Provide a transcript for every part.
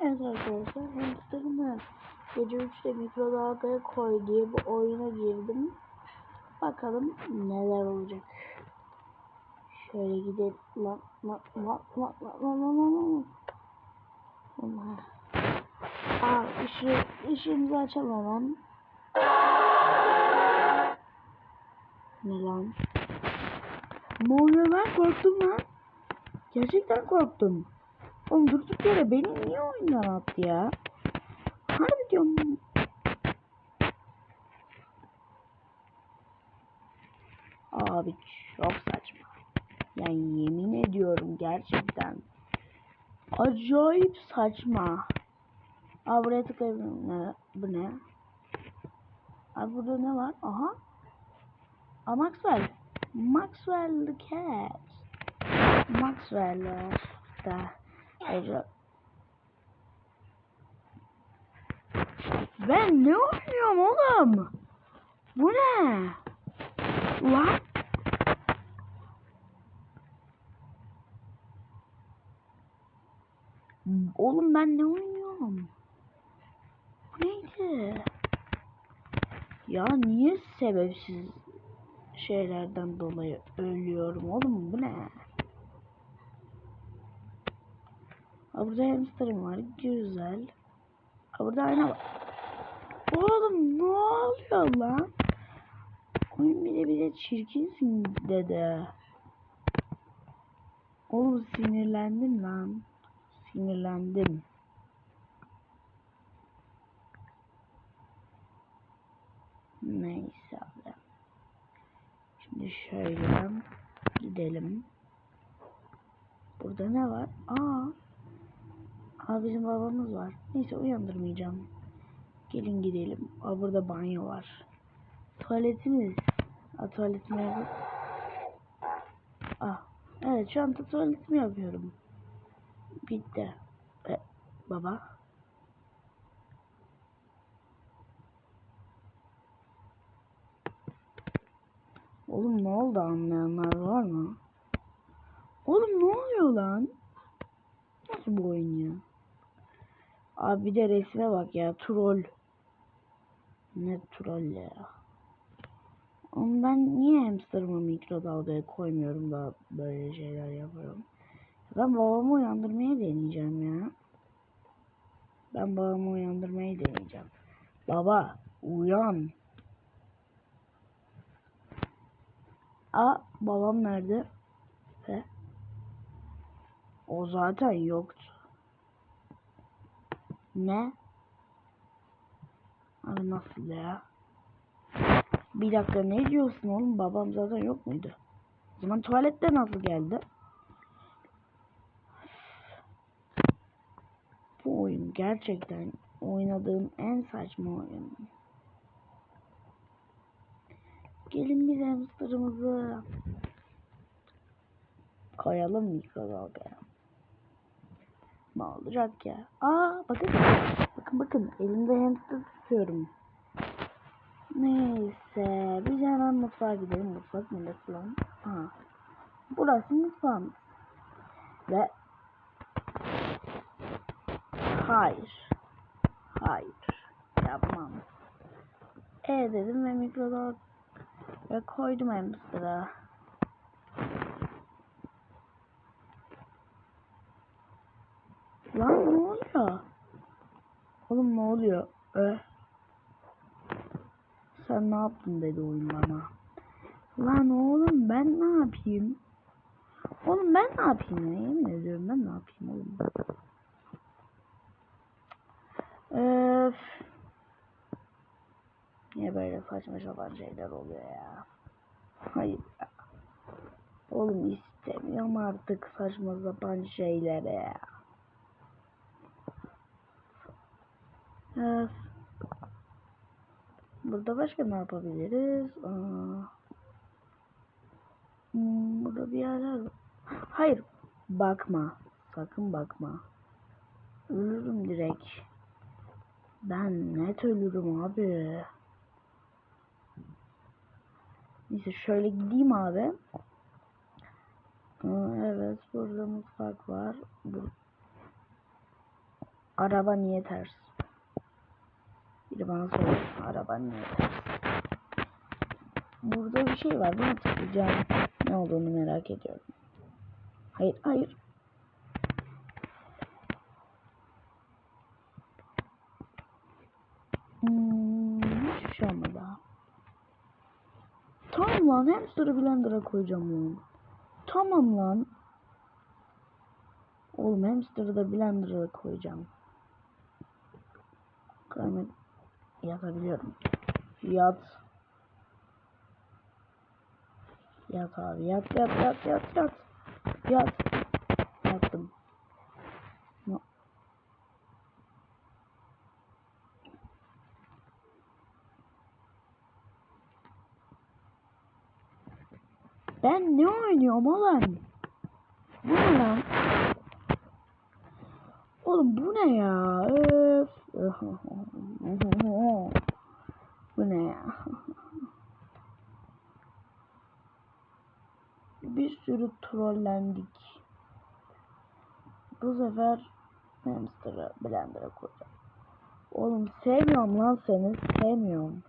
Evet arkadaşlar hamsterımı gece 3'te mikrodalgaya koy diye bu oyuna girdim. Bakalım neler olacak. Şöyle gidelim. Lan lan lan lan lan lan lan lan Aa ışığı, ışığımızı açalım hemen. Ne lan? Ne oluyor lan korktum lan. Gerçekten korktum. Oğlum durduk yere beni niye oyundan attı ya? Harbi diyorum. Abi çok saçma. Yani yemin ediyorum gerçekten. Acayip saçma. Aa buraya tıklayabilirim. Bu ne? Abi burada ne var? Aha. Aa Maxwell. Maxwell the cat. Maxwell da. Ece. Ben ne oynuyorum oğlum? Bu ne? Lan? Oğlum ben ne oynuyorum? Bu neydi? Ya niye sebepsiz şeylerden dolayı ölüyorum oğlum bu ne? Ha burada hamsterım var güzel. Ha burada ayna var. Oğlum ne oluyor lan? Oyun bile bile çirkinsin dede. Oğlum sinirlendim lan. Sinirlendim. Neyse abi. Şimdi şöyle gidelim. Burada ne var? Aa. Aa bizim babamız var. Neyse uyandırmayacağım. Gelin gidelim. Aa burada banyo var. Tuvaletimiz. Aa tuvaletimi yapıp. Ah. Evet şu anda tuvaletimi yapıyorum. Bitti. E, baba. Oğlum ne oldu anlayanlar var mı? Oğlum ne oluyor lan? Nasıl bu oyun ya? Abi bir de resme bak ya troll. Ne troll ya. Oğlum ben niye hamsterımı mikrodalgaya koymuyorum da böyle şeyler yapıyorum. Ben babamı uyandırmaya deneyeceğim ya. Ben babamı uyandırmayı deneyeceğim. Baba uyan. Aa babam nerede? Ve o zaten yoktu. Ne? Abi nasıl ya? Bir dakika ne diyorsun oğlum? Babam zaten yok muydu? O zaman tuvalette nasıl geldi? Bu oyun gerçekten oynadığım en saçma oyun. Gelin biz hamsterımızı koyalım mikrodalgaya. Ne olacak ya? Aa bakın. Bakın bakın elimde hamster tutuyorum. Neyse biz hemen mutfağa gidelim. Mutfak neresi lan? Aha. Burası mutfağımız. Ve hayır. Hayır. Yapmam. E dedim ve mikrodalga koydum hamster'a. Lan ne oluyor? Oğlum ne oluyor? Ö. Sen ne yaptın dedi oyun bana. Lan oğlum ben ne yapayım? Oğlum ben ne yapayım ya? Yemin ediyorum ben ne yapayım oğlum? Öf. Niye böyle saçma sapan şeyler oluyor ya? Hayır ya. Oğlum istemiyorum artık saçma sapan şeylere ya. Öf. Burada başka ne yapabiliriz? Aa. Hmm, burada bir yerler var. Hayır. Bakma. Sakın bakma. Ölürüm direkt. Ben net ölürüm abi. Neyse şöyle gideyim abi. Aa, evet burada mutfak var. Bur Araba niye ters? Biri bana söyle. Araba ters? Burada bir şey var. Buna tıklayacağım. Ne olduğunu merak ediyorum. Hayır, hayır. Hmm, hiçbir şey olmadı. Tamam lan hamster'ı blender'a koyacağım lan. Tamam lan. Oğlum hamster'ı da blender'a koyacağım. Kaymak yatabiliyorum. Yat. Yat abi yat yat yat yat yat. Yat. Yattım. Ben ne oynuyorum oğlum? Bu ne lan? Oğlum bu ne ya? Öf. bu ne ya? Bir sürü trollendik. Bu sefer hamster'ı blender'a koyacağım. Oğlum sevmiyorum lan seni. Sevmiyorum.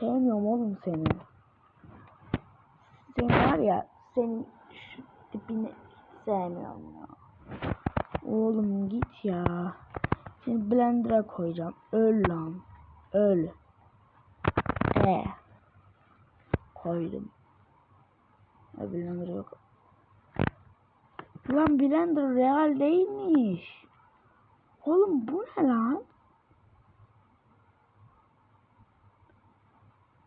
Sevmiyorum oğlum seni. Seni var ya senin şu tipini sevmiyorum ya. Oğlum git ya. Seni blender'a koyacağım. Öl lan. Öl. E. Koydum. Ha, blender yok. Lan blender real değilmiş. Oğlum bu ne lan?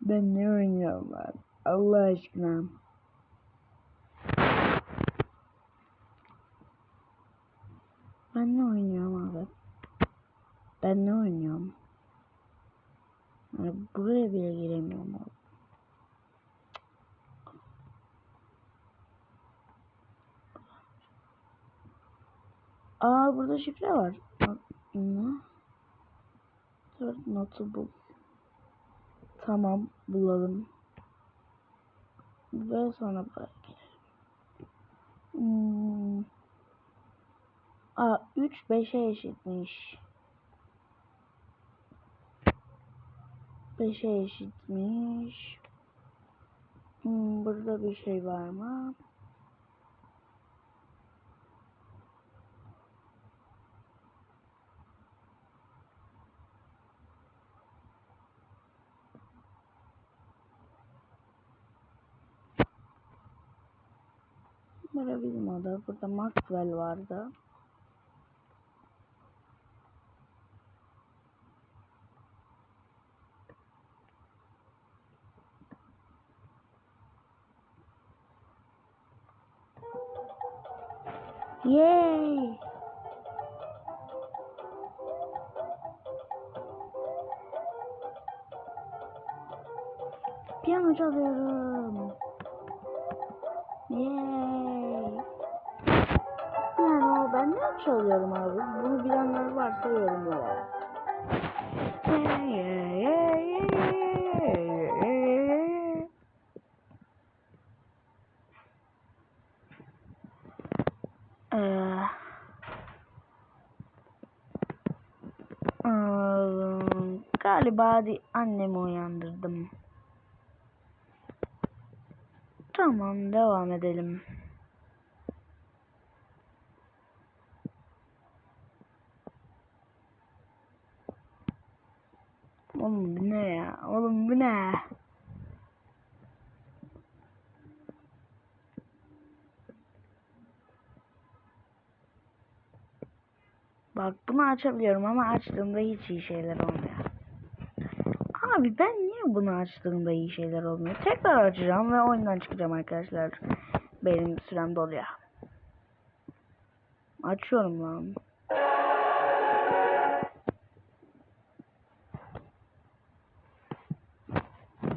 Ben ne oynuyorum lan? Allah aşkına. Ben ne oynuyorum abi? Ben ne oynuyorum? Yani buraya bile giremiyorum abi. Aa burada şifre var. Ne? Notu bul. Tamam bulalım. Ve sonra gelelim. Hmm. Aa 3 5'e eşitmiş. 5'e eşitmiş. Hmm, burada bir şey var mı? Burada bizim oda. Burada Maxwell vardı. Yay! Piyano çalıyorum. Yay! Piyano ben ne çalıyorum abi? Bunu bilenler varsa yorumlara. Yay, yay, yay, yay. Ee, ıı, galiba di annemi uyandırdım. Tamam devam edelim. Oğlum bu ne ya? Oğlum bu ne? Bak bunu açabiliyorum ama açtığımda hiç iyi şeyler olmuyor. Abi ben niye bunu açtığımda iyi şeyler olmuyor? Tekrar açacağım ve oyundan çıkacağım arkadaşlar. Benim sürem doluyor. Açıyorum lan.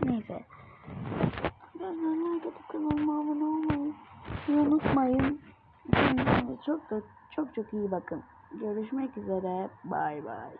Neyse. Atıp kanalıma abone olmayı unutmayın. Kendinize çok da çok çok iyi bakın. Görüşmek üzere. Bay bay.